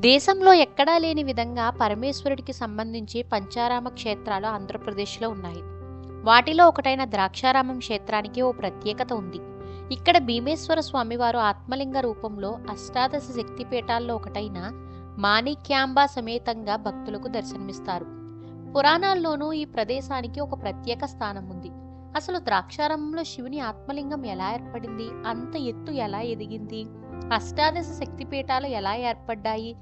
దేశంలో ఎక్కడా లేని విధంగా పరమేశ్వరుడికి సంబంధించి పంచారామ క్షేత్రాలు ఆంధ్రప్రదేశ్లో ఉన్నాయి. వాటిలో ఒకటైన ద్రాక్షారామం క్షేత్రానికి ఓ ప్రత్యేకత ఉంది. ఇక్కడ భీమేశ్వర స్వామివారు ఆత్మలింగ రూపంలో అష్టాదశ శక్తిపీఠాల్లో ఒకటైన మాణిక్యాంబ సమేతంగా భక్తులకు దర్శనమిస్తారు. పురాణాల్లోనూ ఈ ప్రదేశానికి ఒక ప్రత్యేక స్థానం ఉంది. అసలు ద్రాక్షారామంలో శివుని ఆత్మలింగం ఎలా ఏర్పడింది? అంత ఎత్తు ఎలా ఎదిగింది? అష్టాదశ శక్తిపీఠాలు ఎలా ఏర్పడ్డాయి?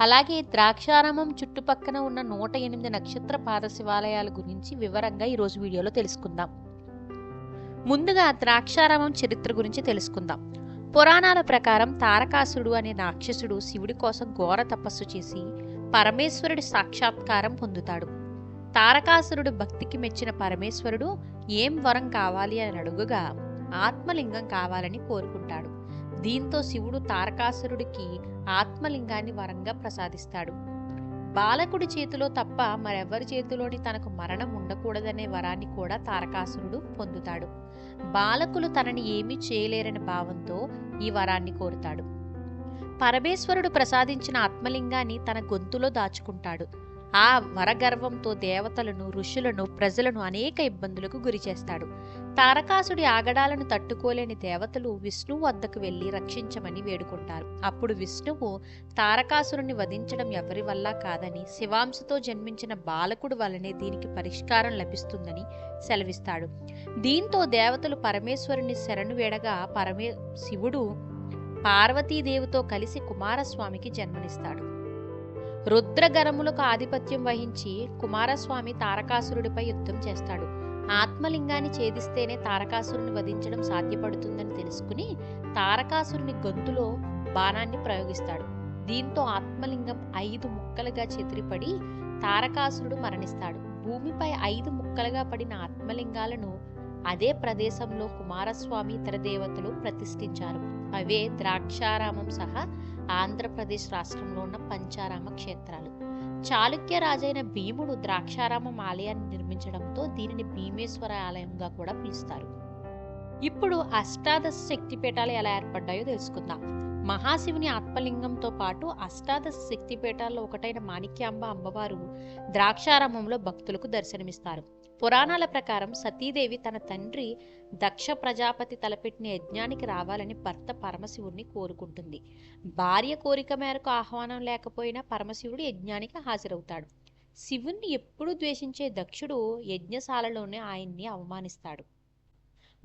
అలాగే ద్రాక్షారామం చుట్టుపక్కన ఉన్న నూట ఎనిమిది నక్షత్ర పాద శివాలయాల గురించి వివరంగా ఈరోజు వీడియోలో తెలుసుకుందాం. ముందుగా ద్రాక్షారామం చరిత్ర గురించి తెలుసుకుందాం. పురాణాల ప్రకారం తారకాసురుడు అనే రాక్షసుడు శివుడి కోసం ఘోర తపస్సు చేసి పరమేశ్వరుడి సాక్షాత్కారం పొందుతాడు. తారకాసురుడు భక్తికి మెచ్చిన పరమేశ్వరుడు ఏం వరం కావాలి అని అడుగుగా ఆత్మలింగం కావాలని కోరుకుంటాడు. దీంతో శివుడు తారకాసురుడికి ఆత్మలింగాన్ని వరంగా ప్రసాదిస్తాడు. బాలకుడి చేతిలో తప్ప మరెవ్వరి చేతిలోని తనకు మరణం ఉండకూడదనే వరాన్ని కూడా తారకాసురుడు పొందుతాడు. బాలకులు తనని ఏమీ చేయలేరని భావంతో ఈ వరాన్ని కోరుతాడు. పరమేశ్వరుడు ప్రసాదించిన ఆత్మలింగాన్ని తన గొంతులో దాచుకుంటాడు. ఆ వరగర్వంతో దేవతలను ఋషులను ప్రజలను అనేక ఇబ్బందులకు గురి చేస్తాడు. తారకాసుడి ఆగడాలను తట్టుకోలేని దేవతలు విష్ణువు వద్దకు వెళ్ళి రక్షించమని వేడుకుంటారు. అప్పుడు విష్ణువు తారకాసురుని వధించడం ఎవరి వల్ల కాదని శివాంశతో జన్మించిన బాలకుడు వల్లనే దీనికి పరిష్కారం లభిస్తుందని సెలవిస్తాడు. దీంతో దేవతలు పరమేశ్వరుని శరణు వేడగా పరమే శివుడు పార్వతీదేవితో కలిసి కుమారస్వామికి జన్మనిస్తాడు. రుద్రగరములకు ఆధిపత్యం వహించి కుమారస్వామి తారకాసురుడిపై యుద్ధం చేస్తాడు. ఆత్మలింగాన్ని ఛేదిస్తేనే తారకాసురుని వధించడం సాధ్యపడుతుందని తెలుసుకుని తారకాసురుని గొంతులో బాణాన్ని ప్రయోగిస్తాడు. దీంతో ఆత్మలింగం ఐదు ముక్కలుగా చెదిరిపడి తారకాసురుడు మరణిస్తాడు. భూమిపై ఐదు ముక్కలుగా పడిన ఆత్మలింగాలను అదే ప్రదేశంలో కుమారస్వామి ఇతర దేవతలు ప్రతిష్ఠించారు. అవే ద్రాక్షారామం సహా ఆంధ్రప్రదేశ్ రాష్ట్రంలో ఉన్న పంచారామ క్షేత్రాలు. చాళుక్య రాజైన భీముడు ద్రాక్షారామం ఆలయాన్ని నిర్మించడంతో దీనిని భీమేశ్వర ఆలయంగా కూడా పిలుస్తారు. ఇప్పుడు అష్టాదశ శక్తిపీఠాలు ఎలా ఏర్పడ్డాయో తెలుసుకుందాం. మహాశివుని ఆత్మలింగంతో పాటు అష్టాదశ శక్తిపీఠాల్లో ఒకటైన మాణిక్యాంబ అమ్మవారు ద్రాక్షారామంలో భక్తులకు దర్శనమిస్తారు. పురాణాల ప్రకారం సతీదేవి తన తండ్రి దక్ష ప్రజాపతి తలపెట్టిన యజ్ఞానికి రావాలని భర్త పరమశివుణ్ణి కోరుకుంటుంది. భార్య కోరిక మేరకు ఆహ్వానం లేకపోయినా పరమశివుడు యజ్ఞానికి హాజరవుతాడు. శివుణ్ణి ఎప్పుడూ ద్వేషించే దక్షుడు యజ్ఞశాలలోనే ఆయన్ని అవమానిస్తాడు.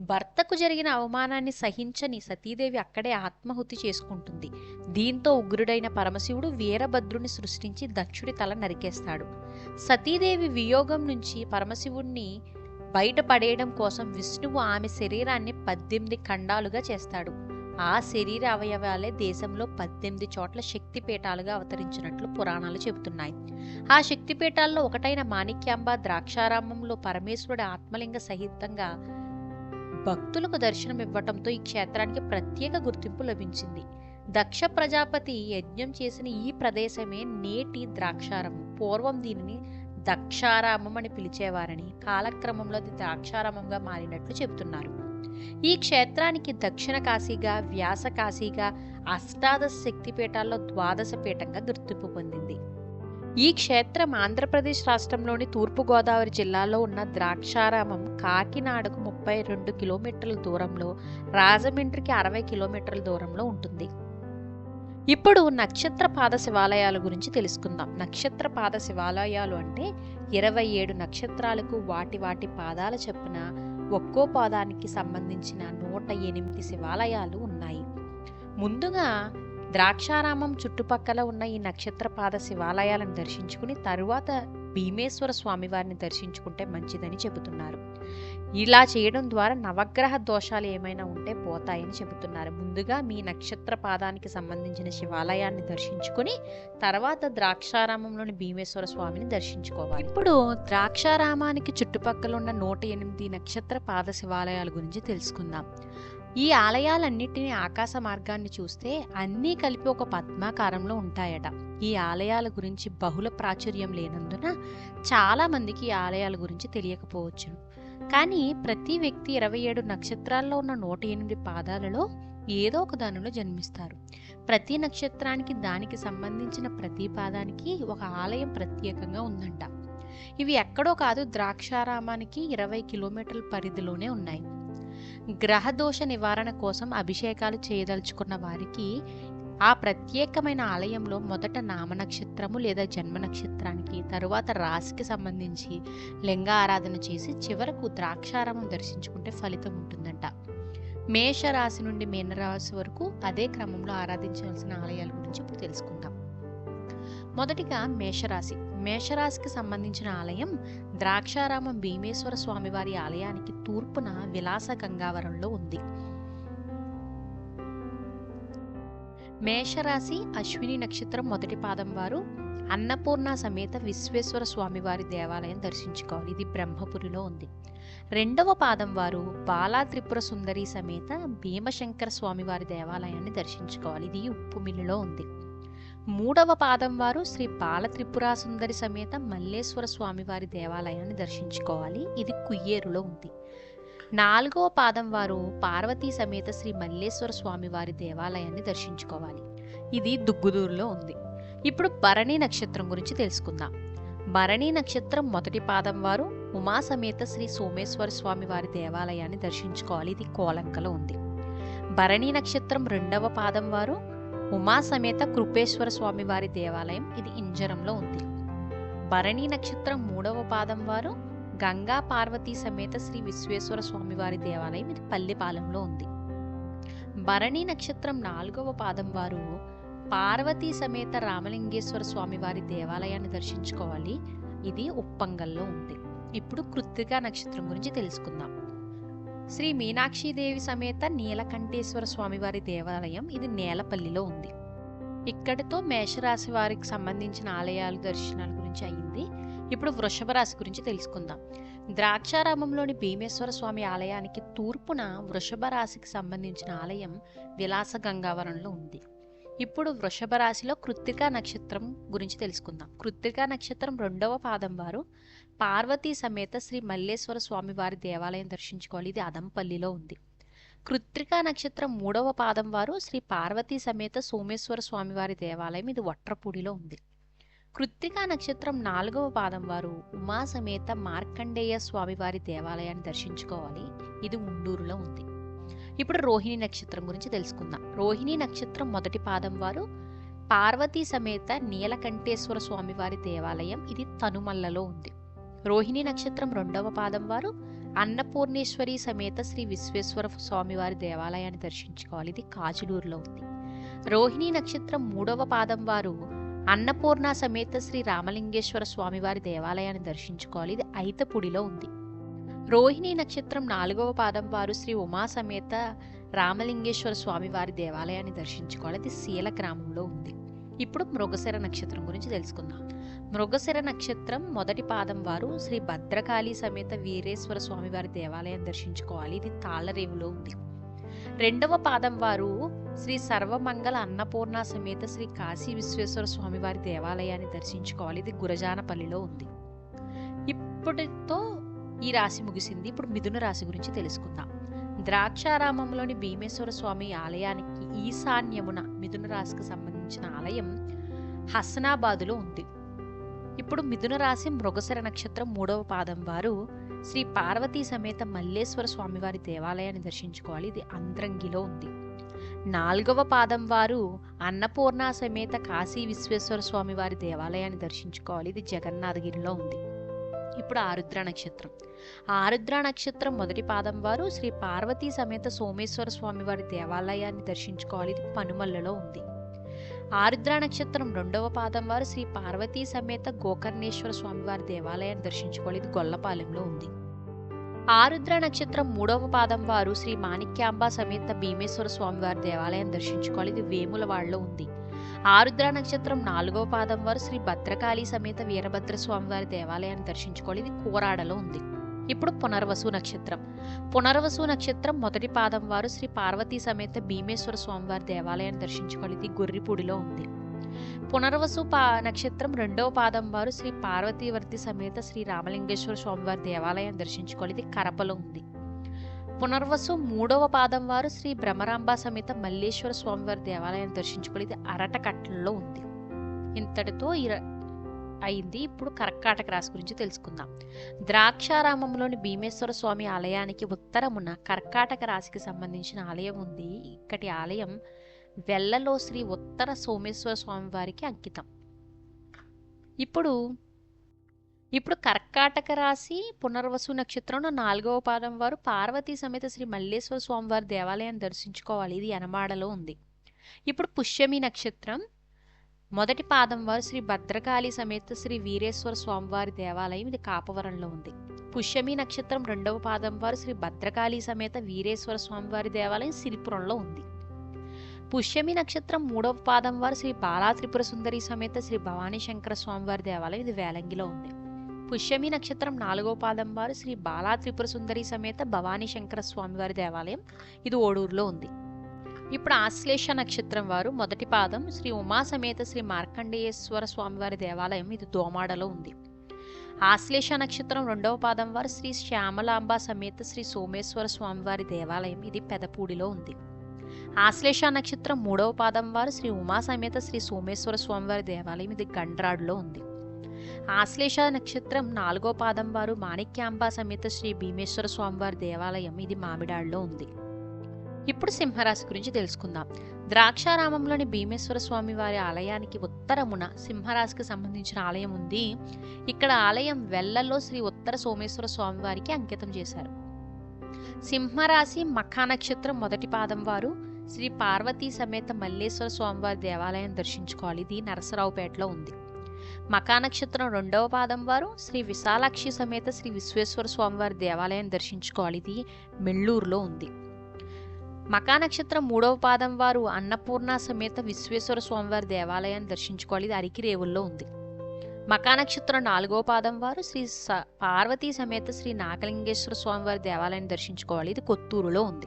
భర్తకు జరిగిన అవమానాన్ని సహించని సతీదేవి అక్కడే ఆత్మహుతి చేసుకుంటుంది. దీంతో ఉగ్రుడైన పరమశివుడు వీరభద్రుని సృష్టించి దక్షుడి తల నరికేస్తాడు. సతీదేవి వియోగం నుంచి పరమశివుణ్ణి బయటపడేయడం కోసం విష్ణువు ఆమె శరీరాన్ని పద్దెనిమిది ఖండాలుగా చేస్తాడు. ఆ శరీర అవయవాలే దేశంలో పద్దెనిమిది చోట్ల శక్తిపీఠాలుగా అవతరించినట్లు పురాణాలు చెబుతున్నాయి. ఆ శక్తిపీఠాల్లో ఒకటైన మాణిక్యాంబ ద్రాక్షారామంలో పరమేశ్వరుడి ఆత్మలింగ సహితంగా భక్తులకు దర్శనం ఇవ్వటంతో ఈ క్షేత్రానికి ప్రత్యేక గుర్తింపు లభించింది. దక్ష ప్రజాపతి యజ్ఞం చేసిన ఈ ప్రదేశమే నేటి ద్రాక్షారామం. పూర్వం దీనిని దక్షారామం అని పిలిచేవారని కాలక్రమంలో అది ద్రాక్షారామంగా మారినట్లు చెబుతున్నారు. ఈ క్షేత్రానికి దక్షిణ కాశీగా వ్యాస కాశీగా అష్టాదశ శక్తిపీఠాల్లో ద్వాదశ పీఠంగా గుర్తింపు పొందింది. ఈ క్షేత్రం ఆంధ్రప్రదేశ్ రాష్ట్రంలోని తూర్పుగోదావరి జిల్లాలో ఉన్న ద్రాక్షారామం కాకినాడకు ముప్పై రెండు కిలోమీటర్ల దూరంలో రాజమండ్రికి అరవై కిలోమీటర్ల దూరంలో ఉంటుంది. ఇప్పుడు నక్షత్ర పాద శివాలయాల గురించి తెలుసుకుందాం. నక్షత్ర పాద శివాలయాలు అంటే ఇరవై ఏడు నక్షత్రాలకు వాటి వాటి పాదాల చెప్పిన ఒక్కో పాదానికి సంబంధించిన నూట ఎనిమిది శివాలయాలు ఉన్నాయి. ముందుగా ద్రాక్షారామం చుట్టుపక్కల ఉన్న ఈ నక్షత్రపాద శివాలయాలను దర్శించుకుని తరువాత భీమేశ్వర స్వామివారిని దర్శించుకుంటే మంచిదని చెబుతున్నారు. ఇలా చేయడం ద్వారా నవగ్రహ దోషాలు ఏమైనా ఉంటే పోతాయని చెబుతున్నారు. ముందుగా మీ నక్షత్ర పాదానికి సంబంధించిన శివాలయాన్ని దర్శించుకుని తర్వాత ద్రాక్షారామంలోని భీమేశ్వర స్వామిని దర్శించుకోవాలి. ఇప్పుడు ద్రాక్షారామానికి చుట్టుపక్కల ఉన్న నూట ఎనిమిది నక్షత్ర పాద శివాలయాల గురించి తెలుసుకుందాం. ఈ ఆలయాలన్నిటినీ ఆకాశ మార్గాన్ని చూస్తే అన్నీ కలిపి ఒక పద్మాకారంలో ఉంటాయట. ఈ ఆలయాల గురించి బహుళ ప్రాచుర్యం లేనందున చాలామందికి ఈ ఆలయాల గురించి తెలియకపోవచ్చును కానీ ప్రతి వ్యక్తి ఇరవై ఏడు నక్షత్రాల్లో ఉన్న నూట ఎనిమిది పాదాలలో ఏదో ఒక దానిలో జన్మిస్తారు. ప్రతి నక్షత్రానికి దానికి సంబంధించిన ప్రతి పాదానికి ఒక ఆలయం ప్రత్యేకంగా ఉందంట. ఇవి ఎక్కడో కాదు ద్రాక్షారామానికి ఇరవై కిలోమీటర్ల పరిధిలోనే ఉన్నాయి. గ్రహదోష నివారణ కోసం అభిషేకాలు చేయదలుచుకున్న వారికి ఆ ప్రత్యేకమైన ఆలయంలో మొదట నామ నక్షత్రము లేదా జన్మ నక్షత్రానికి తరువాత రాశికి సంబంధించి లింగ ఆరాధన చేసి చివరకు ద్రాక్షారామం దర్శించుకుంటే ఫలితం ఉంటుందంట. మేషరాశి నుండి మీనరాశి వరకు అదే క్రమంలో ఆరాధించాల్సిన ఆలయాల గురించి ఇప్పుడు తెలుసుకుందాం. మొదటిగా మేషరాశి. మేషరాశికి సంబంధించిన ఆలయం ద్రాక్షారామం భీమేశ్వర స్వామివారి ఆలయానికి తూర్పున విలాస గంగావరంలో ఉంది. మేషరాశి అశ్విని నక్షత్రం మొదటి పాదం వారు అన్నపూర్ణ సమేత విశ్వేశ్వర స్వామివారి దేవాలయం దర్శించుకోవాలి. ఇది బ్రహ్మపురిలో ఉంది. రెండవ పాదం వారు బాలా త్రిపుర సుందరి సమేత భీమశంకర స్వామివారి దేవాలయాన్ని దర్శించుకోవాలి. ఇది ఉప్పుమిల్లులో ఉంది. మూడవ పాదం వారు శ్రీ బాలత్రిపురాసుందరి సుందరి సమేత మల్లేశ్వర స్వామివారి దేవాలయాన్ని దర్శించుకోవాలి. ఇది కుయ్యేరులో ఉంది. నాలుగవ పాదం వారు పార్వతీ సమేత శ్రీ మల్లేశ్వర స్వామివారి దేవాలయాన్ని దర్శించుకోవాలి. ఇది దుగ్గుదూరులో ఉంది. ఇప్పుడు భరణి నక్షత్రం గురించి తెలుసుకుందాం. భరణి నక్షత్రం మొదటి పాదం వారు ఉమా సమేత శ్రీ సోమేశ్వర స్వామి వారి దేవాలయాన్ని దర్శించుకోవాలి. ఇది కోలంకలో ఉంది. భరణి నక్షత్రం రెండవ పాదం వారు ఉమా సమేత కృపేశ్వర స్వామి వారి దేవాలయం ఇది ఇంజరంలో ఉంది. భరణి నక్షత్రం మూడవ పాదం వారు గంగా పార్వతీ సమేత శ్రీ విశ్వేశ్వర స్వామివారి దేవాలయం ఇది పల్లెపాలెంలో ఉంది. భరణి నక్షత్రం నాలుగవ పాదం వారు పార్వతీ సమేత రామలింగేశ్వర స్వామివారి దేవాలయాన్ని దర్శించుకోవాలి. ఇది ఉప్పంగల్లో ఉంది. ఇప్పుడు కృత్తికా నక్షత్రం గురించి తెలుసుకుందాం. శ్రీ మీనాక్షిదేవి సమేత నీలకంఠేశ్వర స్వామివారి దేవాలయం ఇది నేలపల్లిలో ఉంది. ఇక్కడితో మేషరాశి వారికి సంబంధించిన ఆలయాలు దర్శనాల గురించి అయింది. ఇప్పుడు వృషభ రాశి గురించి తెలుసుకుందాం. ద్రాక్షారామంలోని భీమేశ్వర స్వామి ఆలయానికి తూర్పున వృషభ రాశికి సంబంధించిన ఆలయం విలాస గంగావరంలో ఉంది. ఇప్పుడు వృషభ రాశిలో కృత్తికా నక్షత్రం గురించి తెలుసుకుందాం. కృత్తికా నక్షత్రం రెండవ పాదం వారు. పార్వతీ సమేత శ్రీ మల్లేశ్వర స్వామి వారి దేవాలయం దర్శించుకోవాలి. ఇది అదంపల్లిలో ఉంది. కృత్రికా నక్షత్రం మూడవ పాదం వారు శ్రీ పార్వతీ సమేత సోమేశ్వర స్వామివారి దేవాలయం. ఇది వట్రపూడిలో ఉంది. కృత్రికా నక్షత్రం నాలుగవ పాదం వారు ఉమా సమేత మార్కండేయ స్వామివారి దేవాలయాన్ని దర్శించుకోవాలి. ఇది ఉండూరులో ఉంది. ఇప్పుడు రోహిణి నక్షత్రం గురించి తెలుసుకుందాం. రోహిణి నక్షత్రం మొదటి పాదం వారు పార్వతీ సమేత నీలకంఠేశ్వర స్వామివారి దేవాలయం. ఇది తనుమల్లలో ఉంది. రోహిణి నక్షత్రం రెండవ పాదం వారు. అన్నపూర్ణేశ్వరి సమేత శ్రీ విశ్వేశ్వర స్వామివారి దేవాలయాన్ని దర్శించుకోవాలి. ఇది కాజులూరులో ఉంది. రోహిణి నక్షత్రం మూడవ పాదం వారు. అన్నపూర్ణ సమేత శ్రీ రామలింగేశ్వర స్వామివారి దేవాలయాన్ని దర్శించుకోవాలి. ఇది ఐతపూడిలో ఉంది. రోహిణి నక్షత్రం నాలుగవ పాదం వారు శ్రీ ఉమా సమేత రామలింగేశ్వర స్వామివారి దేవాలయాన్ని దర్శించుకోవాలి. ఇది శీల గ్రామంలో ఉంది. ఇప్పుడు మృగశిర నక్షత్రం గురించి తెలుసుకుందాం. మృగశిర నక్షత్రం మొదటి పాదం వారు శ్రీ భద్రకాళి సమేత వీరేశ్వర స్వామివారి దేవాలయం దర్శించుకోవాలి. ఇది తాళరేవులో ఉంది. రెండవ పాదం వారు శ్రీ సర్వమంగళ అన్నపూర్ణ సమేత శ్రీ కాశీ విశ్వేశ్వర స్వామివారి దేవాలయాన్ని దర్శించుకోవాలి. ఇది గురజానపల్లిలో ఉంది. ఇప్పటితో ఈ రాశి ముగిసింది. ఇప్పుడు మిథున రాశి గురించి తెలుసుకుందాం. ద్రాక్షారామంలోని భీమేశ్వర స్వామి ఆలయానికి ఈశాన్యమున మిథున రాశికి సంబంధించిన ఆలయం హసనాబాదులో ఉంది. ఇప్పుడు మిథున రాశి మృగశిర నక్షత్రం మూడవ పాదం వారు శ్రీ పార్వతీ సమేత మల్లేశ్వర స్వామివారి దేవాలయాన్ని దర్శించుకోవాలి. ఇది అంద్రంగిలో ఉంది. నాలుగవ పాదం వారు అన్నపూర్ణ సమేత కాశీ విశ్వేశ్వర స్వామి వారి దేవాలయాన్ని దర్శించుకోవాలి. ఇది జగన్నాథగిరిలో ఉంది. ఇప్పుడు ఆరుద్ర నక్షత్రం. ఆరుద్ర నక్షత్రం మొదటి పాదం వారు శ్రీ పార్వతీ సమేత సోమేశ్వర స్వామివారి దేవాలయాన్ని దర్శించుకోవాలి. ఇది పనుమల్లలో ఉంది. ఆరుద్ర నక్షత్రం రెండవ పాదం వారు శ్రీ పార్వతీ సమేత గోకర్ణేశ్వర స్వామివారి దేవాలయాన్ని దర్శించుకోవాలి. ఇది గొల్లపాలెంలో ఉంది. ఆరుద్ర నక్షత్రం మూడవ పాదం వారు శ్రీ మాణిక్యాంబ సమేత భీమేశ్వర స్వామివారి దేవాలయం దర్శించుకోవాలి. ఇది వేములవాడలో ఉంది. ఆరుద్ర నక్షత్రం నాలుగవ పాదం వారు శ్రీ భద్రకాళి సమేత వీరభద్ర స్వామివారి దేవాలయాన్ని దర్శించుకోవాలి. ఇది కోరాడలో ఉంది. ఇప్పుడు పునర్వసు నక్షత్రం. పునర్వసు నక్షత్రం మొదటి పాదం వారు శ్రీ పార్వతీ సమేత భీమేశ్వర స్వామివారి దేవాలయాన్ని దర్శించుకోవాలి. ఇది గొర్రిపూడిలో ఉంది. పునర్వసు పా నక్షత్రం రెండవ పాదం వారు శ్రీ పార్వతీవర్తి సమేత శ్రీ రామలింగేశ్వర స్వామివారి దేవాలయాన్ని దర్శించుకోవాలి. ఇది కరపలో ఉంది. పునర్వసు మూడవ పాదం వారు శ్రీ భ్రమరాంబ సమేత మల్లేశ్వర స్వామివారి దేవాలయాన్ని దర్శించుకొని ఇది అరటకట్లలో ఉంది. ఇంతటితో ఇర- అయింది. ఇప్పుడు కర్కాటక రాశి గురించి తెలుసుకుందాం. ద్రాక్షారామంలోని భీమేశ్వర స్వామి ఆలయానికి ఉత్తరమున కర్కాటక రాశికి సంబంధించిన ఆలయం ఉంది. ఇక్కడి ఆలయం వెల్లలో శ్రీ ఉత్తర సోమేశ్వర స్వామి వారికి అంకితం. ఇప్పుడు ఇప్పుడు కర్కాటక రాశి పునర్వసు నక్షత్రంలో నాలుగవ పాదం వారు పార్వతీ సమేత శ్రీ మల్లేశ్వర స్వామివారి దేవాలయాన్ని దర్శించుకోవాలి. ఇది ఎనమాడలో ఉంది. ఇప్పుడు పుష్యమి నక్షత్రం మొదటి పాదం వారు శ్రీ భద్రకాళి సమేత శ్రీ వీరేశ్వర స్వామివారి దేవాలయం ఇది కాపవరంలో ఉంది. పుష్యమి నక్షత్రం రెండవ పాదం వారు శ్రీ భద్రకాళి సమేత వీరేశ్వర స్వామివారి దేవాలయం సిరిపురంలో ఉంది. పుష్యమి నక్షత్రం మూడవ పాదం వారు శ్రీ బాలా త్రిపుర సుందరి సమేత శ్రీ భవానీ శంకర స్వామివారి దేవాలయం ఇది వేలంగిలో ఉంది. పుష్యమి నక్షత్రం నాలుగవ పాదం వారు శ్రీ బాలా త్రిపుర సుందరి సమేత భవానీ శంకర స్వామివారి దేవాలయం ఇది ఓడూరులో ఉంది. ఇప్పుడు ఆశ్లేష నక్షత్రం వారు మొదటి పాదం శ్రీ ఉమా సమేత శ్రీ మార్కండేయేశ్వర స్వామివారి దేవాలయం ఇది దోమాడలో ఉంది. ఆశ్లేష నక్షత్రం రెండవ పాదం వారు శ్రీ శ్యామలాంబ సమేత శ్రీ సోమేశ్వర స్వామివారి దేవాలయం ఇది పెదపూడిలో ఉంది. ఆశ్లేష నక్షత్రం మూడవ పాదం వారు శ్రీ ఉమా సమేత శ్రీ సోమేశ్వర స్వామివారి దేవాలయం ఇది గండ్రాడులో ఉంది. ఆశ్లేష నక్షత్రం నాలుగో పాదం వారు మాణిక్యాంబ సమేత శ్రీ భీమేశ్వర స్వామివారి దేవాలయం ఇది మామిడాడులో ఉంది. ఇప్పుడు సింహరాశి గురించి తెలుసుకుందాం. ద్రాక్షారామంలోని భీమేశ్వర స్వామి వారి ఆలయానికి ఉత్తరమున సింహరాశికి సంబంధించిన ఆలయం ఉంది. ఇక్కడ ఆలయం వెల్లలో శ్రీ ఉత్తర సోమేశ్వర స్వామి వారికి అంకితం చేశారు. సింహరాశి మఖా నక్షత్రం మొదటి పాదం వారు శ్రీ పార్వతీ సమేత మల్లేశ్వర స్వామివారి దేవాలయం దర్శించుకోవాలి. ఇది నరసరావుపేటలో ఉంది. మకా నక్షత్రం రెండవ పాదం వారు శ్రీ విశాలాక్షి సమేత శ్రీ విశ్వేశ్వర స్వామివారి దేవాలయం దర్శించుకోవాలి. ఇది మెళ్ళూరులో ఉంది. మకా నక్షత్రం మూడవ పాదం వారు అన్నపూర్ణ సమేత విశ్వేశ్వర స్వామివారి దేవాలయాన్ని దర్శించుకోవాలి. ఇది అరికిరేవుల్లో ఉంది. మకా నక్షత్రం నాలుగవ పాదం వారు శ్రీ స- పార్వతీ సమేత శ్రీ నాగలింగేశ్వర స్వామివారి దేవాలయాన్ని దర్శించుకోవాలి. ఇది కొత్తూరులో ఉంది.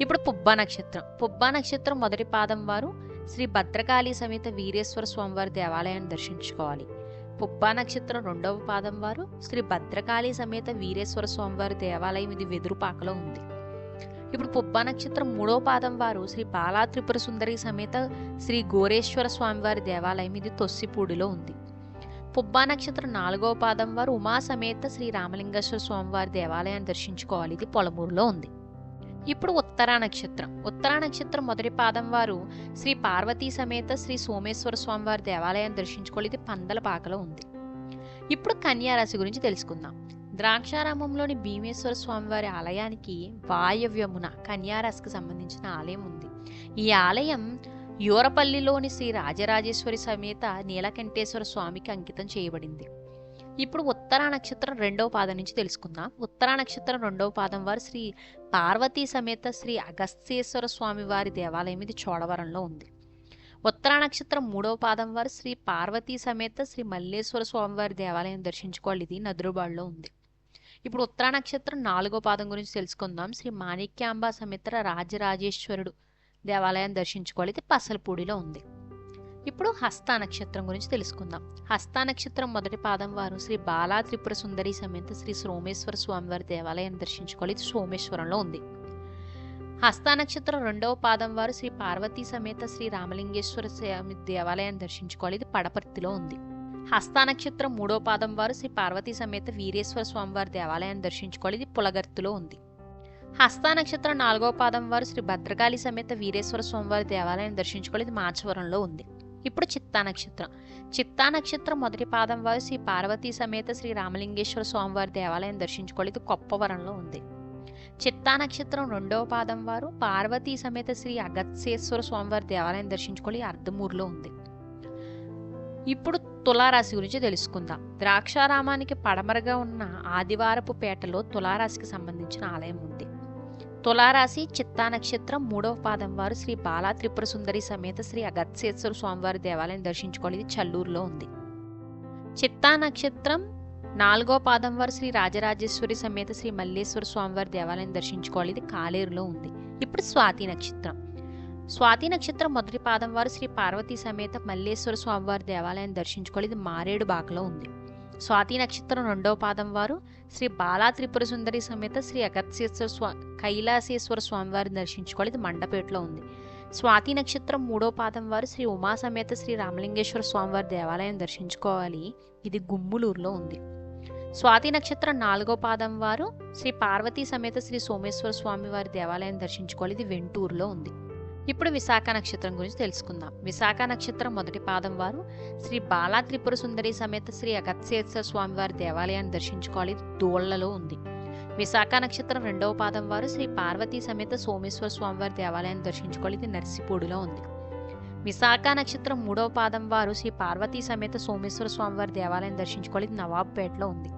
ఇప్పుడు పుబ్బా నక్షత్రం. పుబ్బా నక్షత్రం మొదటి పాదం వారు శ్రీ భద్రకాళి సమేత వీరేశ్వర స్వామివారి దేవాలయాన్ని దర్శించుకోవాలి. పుబ్బా నక్షత్రం రెండవ పాదం వారు శ్రీ భద్రకాళి సమేత వీరేశ్వర స్వామివారి దేవాలయం ఇది వెదురుపాకలో ఉంది. ఇప్పుడు పుబ్బా నక్షత్రం మూడో పాదం వారు శ్రీ బాలా త్రిపుర సుందరి సమేత శ్రీ గోరేశ్వర స్వామివారి దేవాలయం ఇది తొస్సిపూడిలో ఉంది. పుబ్బా నక్షత్రం నాలుగవ పాదం వారు ఉమా సమేత శ్రీ రామలింగేశ్వర స్వామివారి దేవాలయాన్ని దర్శించుకోవాలి. ఇది పొలమూరులో ఉంది. ఇప్పుడు ఉత్తరా నక్షత్రం. ఉత్తరా నక్షత్రం మొదటి పాదం వారు శ్రీ పార్వతీ సమేత శ్రీ సోమేశ్వర స్వామివారి దేవాలయాన్ని దర్శించుకోవాలి. ఇది పందలపాకలో ఉంది. ఇప్పుడు కన్యారాశి గురించి తెలుసుకుందాం. ద్రాక్షారామంలోని భీమేశ్వర స్వామివారి ఆలయానికి వాయవ్యమున కన్యారాశికి సంబంధించిన ఆలయం ఉంది. ఈ ఆలయం యూరపల్లిలోని శ్రీ రాజరాజేశ్వరి సమేత నీలకంఠేశ్వర స్వామికి అంకితం చేయబడింది. ఇప్పుడు ఉత్తరా నక్షత్రం రెండవ పాదం నుంచి తెలుసుకుందాం. ఉత్తరా నక్షత్రం రెండవ పాదం వారు శ్రీ పార్వతీ సమేత శ్రీ అగస్త్యేశ్వర స్వామి వారి దేవాలయం ఇది చోడవరంలో ఉంది. ఉత్తరా నక్షత్రం మూడవ పాదం వారు శ్రీ పార్వతీ సమేత శ్రీ మల్లేశ్వర స్వామివారి దేవాలయం దర్శించుకోవాలి. ఇది నదురుబాడులో ఉంది. ఇప్పుడు ఉత్తరా నక్షత్రం నాలుగో పాదం గురించి తెలుసుకుందాం. శ్రీ మాణిక్యాంబ సమేత రాజరాజేశ్వరుడు దేవాలయం దర్శించుకోవాలి. ఇది పసలపూడిలో ఉంది. ఇప్పుడు హస్త నక్షత్రం గురించి తెలుసుకుందాం. హస్త నక్షత్రం మొదటి పాదం వారు శ్రీ బాలా త్రిపుర సుందరి సమేత శ్రీ సోమేశ్వర స్వామివారి దేవాలయాన్ని దర్శించుకోవాలి. ఇది సోమేశ్వరంలో ఉంది. హస్త నక్షత్రం రెండవ పాదం వారు శ్రీ పార్వతీ సమేత శ్రీ రామలింగేశ్వర స్వామి దేవాలయాన్ని దర్శించుకోవాలి. ఇది పడపర్తిలో ఉంది. హస్తానక్షత్రం నక్షత్రం పాదం వారు శ్రీ పార్వతీ సమేత వీరేశ్వర స్వామివారి దేవాలయాన్ని దర్శించుకోవాలి. ఇది పులగర్తిలో ఉంది. హస్తానక్షత్రం నక్షత్రం పాదం వారు శ్రీ భద్రకాళి సమేత వీరేశ్వర స్వామివారి దేవాలయాన్ని దర్శించుకోవాలి. ఇది మాచవరంలో ఉంది. ఇప్పుడు చిత్తా నక్షత్రం. చిత్తా నక్షత్రం మొదటి పాదం వారు శ్రీ పార్వతీ సమేత శ్రీ రామలింగేశ్వర స్వామివారి దేవాలయం దర్శించుకోవాలి. ఇది కొప్పవరంలో ఉంది. చిత్తా నక్షత్రం రెండవ పాదం వారు పార్వతీ సమేత శ్రీ అగత్సేశ్వర స్వామివారి దేవాలయం దర్శించుకోవాలి. అర్ధమూరులో ఉంది. ఇప్పుడు తులారాశి గురించి తెలుసుకుందాం. ద్రాక్షారామానికి పడమరగా ఉన్న ఆదివారపు పేటలో తులారాశికి సంబంధించిన ఆలయం ఉంది. తులారాశి చిత్తా నక్షత్రం మూడవ పాదం వారు శ్రీ బాలా త్రిపుర సుందరి సమేత శ్రీ అగత్సేశ్వర స్వామివారి దేవాలయం దర్శించుకోవాలి. ఇది చల్లూరులో ఉంది. చిత్తా నక్షత్రం నాలుగో పాదం వారు శ్రీ రాజరాజేశ్వరి సమేత శ్రీ మల్లేశ్వర స్వామివారి దేవాలయం దర్శించుకోవాలి. ఇది కాలేరులో ఉంది. ఇప్పుడు స్వాతి నక్షత్రం. స్వాతి నక్షత్రం మొదటి పాదం వారు శ్రీ పార్వతీ సమేత మల్లేశ్వర స్వామివారి దేవాలయం దర్శించుకోవాలి. ఇది మారేడు బాకలో ఉంది. స్వాతి నక్షత్రం రెండవ పాదం వారు శ్రీ బాలా త్రిపుర సుందరి సమేత శ్రీ అగత్యేశ్వర స్వా కైలాసేశ్వర స్వామివారిని దర్శించుకోవాలి. ఇది మండపేటలో ఉంది. స్వాతి నక్షత్రం మూడో పాదం వారు శ్రీ ఉమా సమేత శ్రీ రామలింగేశ్వర స్వామివారి దేవాలయం దర్శించుకోవాలి. ఇది గుమ్ములూరులో ఉంది. స్వాతి నక్షత్రం నాలుగో పాదం వారు శ్రీ పార్వతీ సమేత శ్రీ సోమేశ్వర స్వామివారి దేవాలయం దర్శించుకోవాలి. ఇది వెంటూరులో ఉంది. ఇప్పుడు విశాఖ నక్షత్రం గురించి తెలుసుకుందాం. విశాఖ నక్షత్రం మొదటి పాదం వారు శ్రీ బాలా త్రిపుర సుందరి సమేత శ్రీ అగత్యేశ్వర స్వామి వారి దేవాలయాన్ని దర్శించుకోవాలి. దోళ్ళలో ఉంది. విశాఖ నక్షత్రం రెండవ పాదం వారు శ్రీ పార్వతీ సమేత సోమేశ్వర స్వామివారి దేవాలయాన్ని దర్శించుకోవాలి. ఇది నర్సిపూడిలో ఉంది. విశాఖ నక్షత్రం మూడవ పాదం వారు శ్రీ పార్వతీ సమేత సోమేశ్వర స్వామివారి దేవాలయం దర్శించుకోవాలి. ఇది నవాబ్పేటలో ఉంది.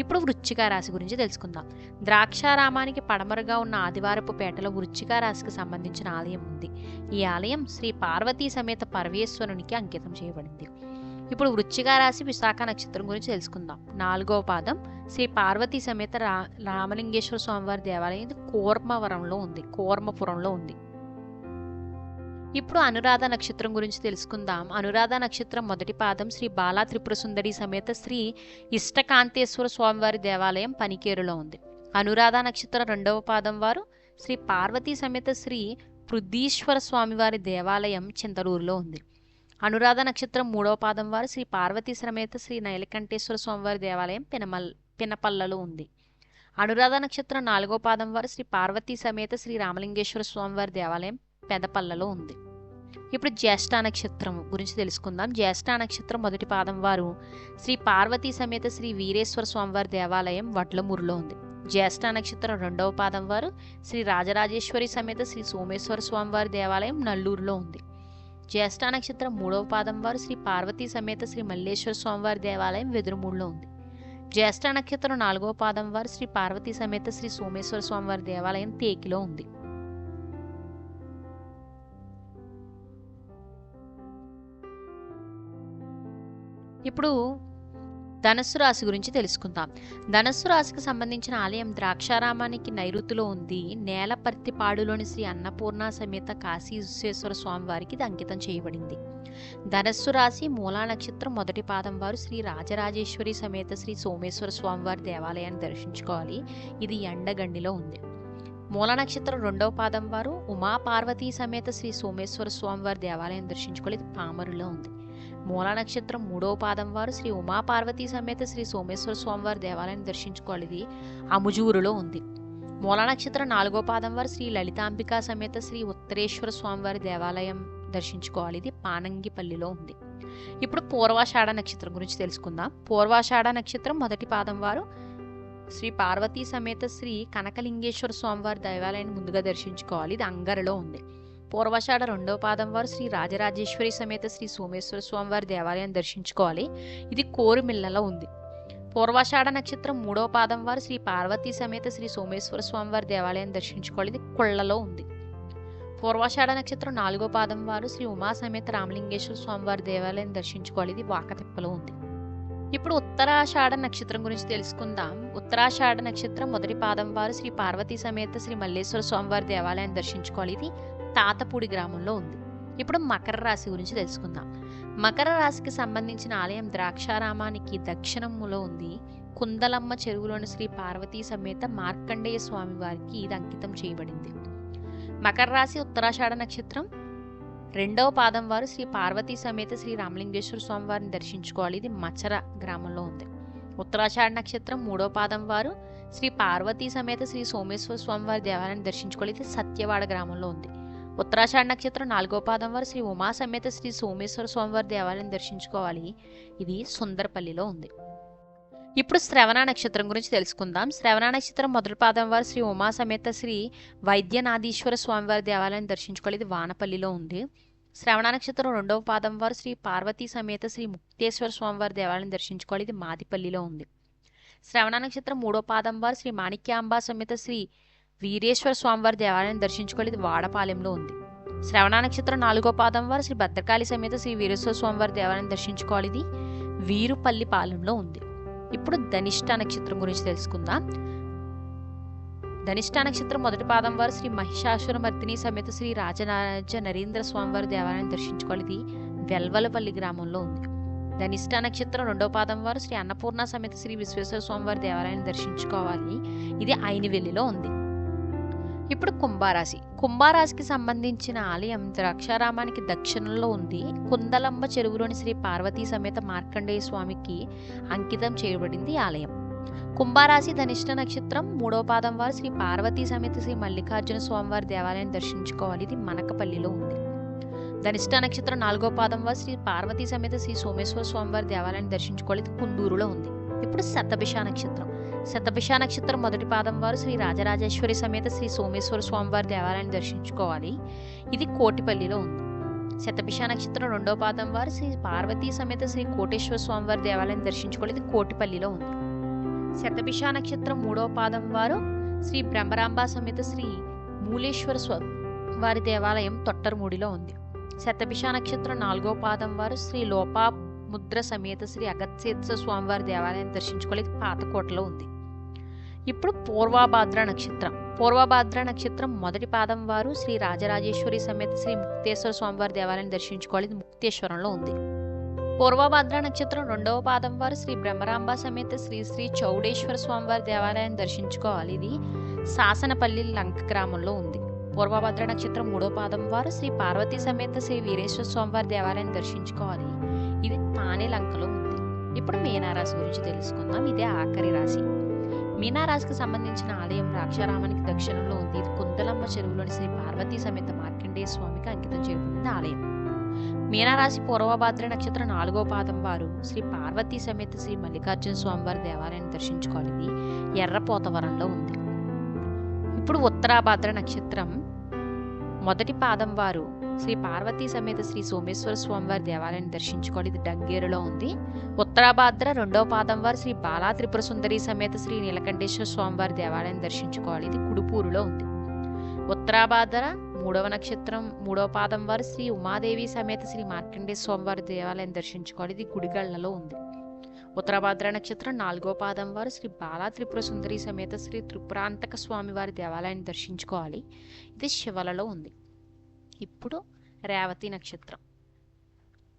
ఇప్పుడు వృచ్చిక రాశి గురించి తెలుసుకుందాం. ద్రాక్షారామానికి పడమరగా ఉన్న ఆదివారపు పేటలో వృచ్చిక రాశికి సంబంధించిన ఆలయం ఉంది. ఈ ఆలయం శ్రీ పార్వతీ సమేత పరమేశ్వరునికి అంకితం చేయబడింది. ఇప్పుడు వృచ్చిక రాశి విశాఖ నక్షత్రం గురించి తెలుసుకుందాం. నాలుగవ పాదం శ్రీ పార్వతీ సమేత రా రామలింగేశ్వర స్వామివారి దేవాలయం ఇది కూర్మవరంలో ఉంది. కూర్మపురంలో ఉంది. ఇప్పుడు అనురాధ నక్షత్రం గురించి తెలుసుకుందాం. అనురాధ నక్షత్రం మొదటి పాదం శ్రీ బాలా త్రిపుర సుందరి సమేత శ్రీ ఇష్టకాంతేశ్వర స్వామివారి దేవాలయం పనికేరులో ఉంది. అనురాధ నక్షత్రం రెండవ పాదం వారు శ్రీ పార్వతీ సమేత శ్రీ పృథ్వీశ్వర స్వామివారి దేవాలయం చింతలూరులో ఉంది. అనురాధ నక్షత్రం మూడవ పాదం వారు శ్రీ పార్వతీ సమేత శ్రీ నైలకంఠేశ్వర స్వామివారి దేవాలయం పినమల్ పినపల్లలో ఉంది. అనురాధ నక్షత్రం నాలుగో పాదం వారు శ్రీ పార్వతీ సమేత శ్రీ రామలింగేశ్వర స్వామివారి దేవాలయం పెదపల్లలో ఉంది. ఇప్పుడు జ్యేష్ఠ నక్షత్రం గురించి తెలుసుకుందాం. జ్యేష్ఠ నక్షత్రం మొదటి పాదం వారు శ్రీ పార్వతీ సమేత శ్రీ వీరేశ్వర స్వామివారి దేవాలయం వడ్లమూరులో ఉంది. జ్యేష్ఠ నక్షత్రం రెండవ పాదం వారు శ్రీ రాజరాజేశ్వరి సమేత శ్రీ సోమేశ్వర స్వామివారి దేవాలయం నల్లూరులో ఉంది. జ్యేష్ఠ నక్షత్రం మూడవ పాదం వారు శ్రీ పార్వతీ సమేత శ్రీ మల్లేశ్వర స్వామివారి దేవాలయం వెదురుమూడులో ఉంది. జ్యేష్ఠ నక్షత్రం నాలుగవ పాదం వారు శ్రీ పార్వతీ సమేత శ్రీ సోమేశ్వర స్వామివారి దేవాలయం తేకిలో ఉంది. ఇప్పుడు ధనస్సు రాశి గురించి తెలుసుకుందాం. ధనస్సు రాశికి సంబంధించిన ఆలయం ద్రాక్షారామానికి నైరుతిలో ఉంది. నేలపర్తిపాడులోని శ్రీ అన్నపూర్ణ సమేత కాశీ విశ్వేశ్వర స్వామి వారికి ఇది అంకితం చేయబడింది. ధనస్సు రాశి మూలా నక్షత్రం మొదటి పాదం వారు శ్రీ రాజరాజేశ్వరి సమేత శ్రీ సోమేశ్వర స్వామివారి దేవాలయాన్ని దర్శించుకోవాలి. ఇది ఎండగండిలో ఉంది. మూల నక్షత్రం రెండవ పాదం వారు ఉమా పార్వతీ సమేత శ్రీ సోమేశ్వర స్వామివారి దేవాలయం దర్శించుకోవాలి. ఇది పామరులో ఉంది. మూల నక్షత్రం మూడవ పాదం వారు శ్రీ ఉమాపార్వతీ సమేత శ్రీ సోమేశ్వర స్వామివారి దేవాలయాన్ని దర్శించుకోవాలి ఇది అముజూరులో ఉంది. మూల నక్షత్రం నాలుగో పాదం వారు శ్రీ లలితాంబికా సమేత శ్రీ ఉత్తరేశ్వర స్వామివారి దేవాలయం దర్శించుకోవాలి ఇది పానంగిపల్లిలో ఉంది. ఇప్పుడు పూర్వాషాఢ నక్షత్రం గురించి తెలుసుకుందాం. పూర్వాషాఢ నక్షత్రం మొదటి పాదం వారు శ్రీ పార్వతీ సమేత శ్రీ కనకలింగేశ్వర స్వామివారి దేవాలయాన్ని ముందుగా దర్శించుకోవాలి. ఇది అంగరలో ఉంది. పూర్వాషాఢ రెండవ పాదం వారు శ్రీ రాజరాజేశ్వరి సమేత శ్రీ సోమేశ్వర స్వామివారి దేవాలయం దర్శించుకోవాలి. ఇది కోరుమిల్లలో ఉంది. పూర్వాషాఢ నక్షత్రం మూడవ పాదం వారు శ్రీ పార్వతీ సమేత శ్రీ సోమేశ్వర స్వామివారి దేవాలయం దర్శించుకోవాలి. ఇది కుళ్ళలో ఉంది. పూర్వాషాఢ నక్షత్రం నాలుగో పాదం వారు శ్రీ ఉమా సమేత రామలింగేశ్వర స్వామివారి దేవాలయం దర్శించుకోవాలి. ఇది వాకతిప్పలో ఉంది. ఇప్పుడు ఉత్తరాషాఢ నక్షత్రం గురించి తెలుసుకుందాం. ఉత్తరాషాఢ నక్షత్రం మొదటి పాదం వారు శ్రీ పార్వతీ సమేత శ్రీ మల్లేశ్వర స్వామివారి దేవాలయాన్ని దర్శించుకోవాలి. ఇది తాతపూడి గ్రామంలో ఉంది. ఇప్పుడు మకర రాశి గురించి తెలుసుకుందాం. మకర రాశికి సంబంధించిన ఆలయం ద్రాక్షారామానికి దక్షిణములో ఉంది. కుందలమ్మ చెరువులోని శ్రీ పార్వతీ సమేత మార్కండేయ స్వామి వారికి ఇది అంకితం చేయబడింది. మకర రాశి ఉత్తరాషాఢ నక్షత్రం. రెండవ పాదం వారు శ్రీ పార్వతీ సమేత శ్రీ రామలింగేశ్వర స్వామి వారిని దర్శించుకోవాలి. ఇది మచర గ్రామంలో ఉంది. ఉత్తరాషాఢ నక్షత్రం మూడవ పాదం వారు శ్రీ పార్వతీ సమేత శ్రీ సోమేశ్వర స్వామి వారి దేవాలయాన్ని దర్శించుకోవాలి. ఇది సత్యవాడ గ్రామంలో ఉంది. ఉత్తరాషాఢ నక్షత్రం నాలుగో పాదం వారు శ్రీ ఉమా సమేత శ్రీ సోమేశ్వర స్వామివారి దేవాలయం దర్శించుకోవాలి. ఇది సుందరపల్లిలో ఉంది. ఇప్పుడు శ్రవణ నక్షత్రం గురించి తెలుసుకుందాం. శ్రవణ నక్షత్రం మొదటి పాదం వారు శ్రీ ఉమా సమేత శ్రీ వైద్యనాథీశ్వర స్వామివారి దేవాలయం దర్శించుకోవాలి. ఇది వానపల్లిలో ఉంది. శ్రవణ నక్షత్రం రెండవ పాదం వారు శ్రీ పార్వతీ సమేత శ్రీ ముక్తేశ్వర స్వామివారి దేవాలయం దర్శించుకోవాలి. ఇది మాదిపల్లిలో ఉంది. శ్రవణ నక్షత్రం మూడో పాదం వారు శ్రీ మాణిక్యాంబా సమేత శ్రీ వీరేశ్వర స్వామివారి దేవాలయం దర్శించుకోలేదు. ఇది వాడపాలెంలో ఉంది. శ్రవణ నక్షత్రం నాలుగో పాదం వారు శ్రీ భద్రకాళి సమేత శ్రీ వీరేశ్వర స్వామివారి దేవాలయం దర్శించుకోవాలి. ఇది వీరుపల్లి పాలెంలో ఉంది. ఇప్పుడు ధనిష్ట నక్షత్రం గురించి తెలుసుకుందాం. ధనిష్ట నక్షత్రం మొదటి పాదం వారు శ్రీ మహిషాసుర మర్దిని సమేత శ్రీ రాజరాజ నరేంద్ర స్వామివారి దేవాలయం దర్శించుకోవాలి. ఇది వెల్వలపల్లి గ్రామంలో ఉంది. ధనిష్ట నక్షత్రం రెండో పాదం వారు శ్రీ అన్నపూర్ణ సమేత శ్రీ విశ్వేశ్వర స్వామివారి దేవాలయాన్ని దర్శించుకోవాలి. ఇది ఐనివెల్లిలో ఉంది. ఇప్పుడు కుంభారాశి. కుంభారాశికి సంబంధించిన ఆలయం ద్రాక్షారామానికి దక్షిణంలో ఉంది. కుందలమ్మ చెరువులోని శ్రీ పార్వతీ సమేత మార్కండేయ స్వామికి అంకితం చేయబడింది ఆలయం. కుంభారాశి ధనిష్ట నక్షత్రం మూడో పాదం వారు శ్రీ పార్వతీ సమేత శ్రీ మల్లికార్జున స్వామివారి దేవాలయాన్ని దర్శించుకోవాలి. ఇది మనకపల్లిలో ఉంది. ధనిష్ట నక్షత్రం నాలుగో పాదం వారు శ్రీ పార్వతీ సమేత శ్రీ సోమేశ్వర స్వామివారి దేవాలయాన్ని దర్శించుకోవాలి. ఇది కుందూరులో ఉంది. ఇప్పుడు శతభిష నక్షత్రం. శతభిష నక్షత్రం మొదటి పాదం వారు శ్రీ రాజరాజేశ్వరి సమేత శ్రీ సోమేశ్వర స్వామివారి దేవాలయాన్ని దర్శించుకోవాలి. ఇది కోటిపల్లిలో ఉంది. శతభిష నక్షత్రం రెండో పాదం వారు శ్రీ పార్వతీ సమేత శ్రీ కోటేశ్వర స్వామివారి దేవాలయాన్ని దర్శించుకోవాలి. ఇది కోటిపల్లిలో ఉంది. శతభిష నక్షత్రం మూడో పాదం వారు శ్రీ బ్రహ్మరాంబ సమేత శ్రీ మూలేశ్వర స్వ వారి దేవాలయం తొట్టరమూడిలో ఉంది. శతభిష నక్షత్రం నాలుగో పాదం వారు శ్రీ లోపా ముద్ర సమేత శ్రీ అగత్సేత్స స్వామివారి దేవాలయం దర్శించుకోవాలి. పాతకోటలో ఉంది. ఇప్పుడు పూర్వభాద్ర నక్షత్రం. పూర్వభాద్ర నక్షత్రం మొదటి పాదం వారు శ్రీ రాజరాజేశ్వరి సమేత శ్రీ ముక్తేశ్వర స్వామివారి దేవాలయం దర్శించుకోవాలి. ఇది ముక్తేశ్వరంలో ఉంది. పూర్వభాద్ర నక్షత్రం రెండవ పాదం వారు శ్రీ బ్రహ్మరాంబ సమేత శ్రీ శ్రీ చౌడేశ్వర స్వామివారి దేవాలయాన్ని దర్శించుకోవాలి. ఇది శాసనపల్లి లంక గ్రామంలో ఉంది. పూర్వభద్ర నక్షత్రం మూడో పాదం వారు శ్రీ పార్వతీ సమేత శ్రీ వీరేశ్వర స్వామివారి దేవాలయాన్ని దర్శించుకోవాలి. ఇది తానే లంకలో ఉంది. ఇప్పుడు మీనారాశి గురించి తెలుసుకుందాం. ఇదే ఆఖరి రాశి. మీనారాశికి సంబంధించిన ఆలయం ద్రాక్షారామానికి దక్షిణంలో ఉంది. ఇది కుందలమ్మ చెరువులోని శ్రీ పార్వతీ సమేత మార్కండేయ స్వామికి అంకితం చేయబడింది ఆలయం. మీనారాశి పూర్వభాద్ర నక్షత్రం నాలుగో పాదం వారు. శ్రీ పార్వతీ సమేత శ్రీ మల్లికార్జున స్వామివారి దేవాలయాన్ని దర్శించుకోవాలి. ఎర్రపోతవరంలో ఉంది. ఇప్పుడు ఉత్తరాభాద్ర నక్షత్రం మొదటి పాదం వారు. శ్రీ పార్వతీ సమేత శ్రీ సోమేశ్వర స్వామివారి దేవాలయాన్ని దర్శించుకోవాలి. ఇది డంగేరులో ఉంది. ఉత్తరాభాద్ర రెండవ పాదం వారు శ్రీ బాలా త్రిపుర సుందరి సమేత శ్రీ నీలకంఠేశ్వర స్వామివారి దేవాలయాన్ని దర్శించుకోవాలి. ఇది కుడుపూరులో ఉంది. ఉత్తరాభాద్ర మూడవ నక్షత్రం మూడవ పాదం వారు శ్రీ ఉమాదేవి సమేత శ్రీ మార్కండే స్వామివారి దేవాలయం దర్శించుకోవాలి. ఇది గుడిగళ్ళలో ఉంది. ఉత్తరాభాద్ర నక్షత్రం నాలుగో పాదం వారు శ్రీ బాలా త్రిపుర సుందరి సమేత శ్రీ త్రిపురాంతక స్వామివారి దేవాలయాన్ని దర్శించుకోవాలి. ఇది శివలలో ఉంది. ఇప్పుడు రేవతి నక్షత్రం.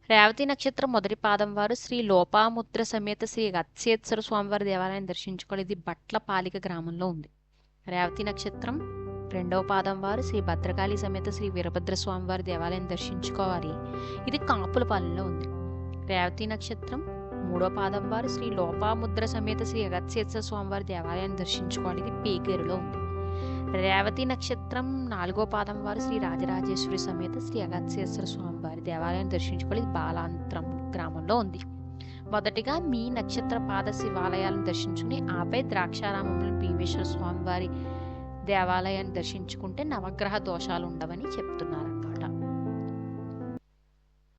రేవతి నక్షత్రం మొదటి పాదం వారు శ్రీ లోపాముద్ర సమేత శ్రీ అత్సేత్సర స్వామివారి దేవాలయాన్ని దర్శించుకోవాలి. ఇది బట్ల పాలిక గ్రామంలో ఉంది. రేవతి నక్షత్రం రెండవ పాదం వారు శ్రీ భద్రకాళి సమేత శ్రీ వీరభద్ర స్వామివారి దేవాలయం దర్శించుకోవాలి. ఇది కాపులపాలెంలో ఉంది. రేవతి నక్షత్రం మూడో పాదం వారు శ్రీ లోపాముద్ర సమేత శ్రీ అగత్సేత్సర స్వామివారి దేవాలయాన్ని దర్శించుకోవాలి. ఇది పేకేరులో ఉంది. రేవతి నక్షత్రం నాలుగో పాదం వారు శ్రీ రాజరాజేశ్వరి సమేత శ్రీ అగత్సేశ్వర స్వామివారి దేవాలయాన్ని దర్శించుకోవాలి. బాలాంతరం గ్రామంలో ఉంది. మొదటిగా మీ నక్షత్ర పాద శివాలయాలను దర్శించుకుని ఆపై ద్రాక్షారామంలో భీమేశ్వర స్వామివారి దేవాలయాన్ని దర్శించుకుంటే నవగ్రహ దోషాలు ఉండవని చెప్తున్నారు.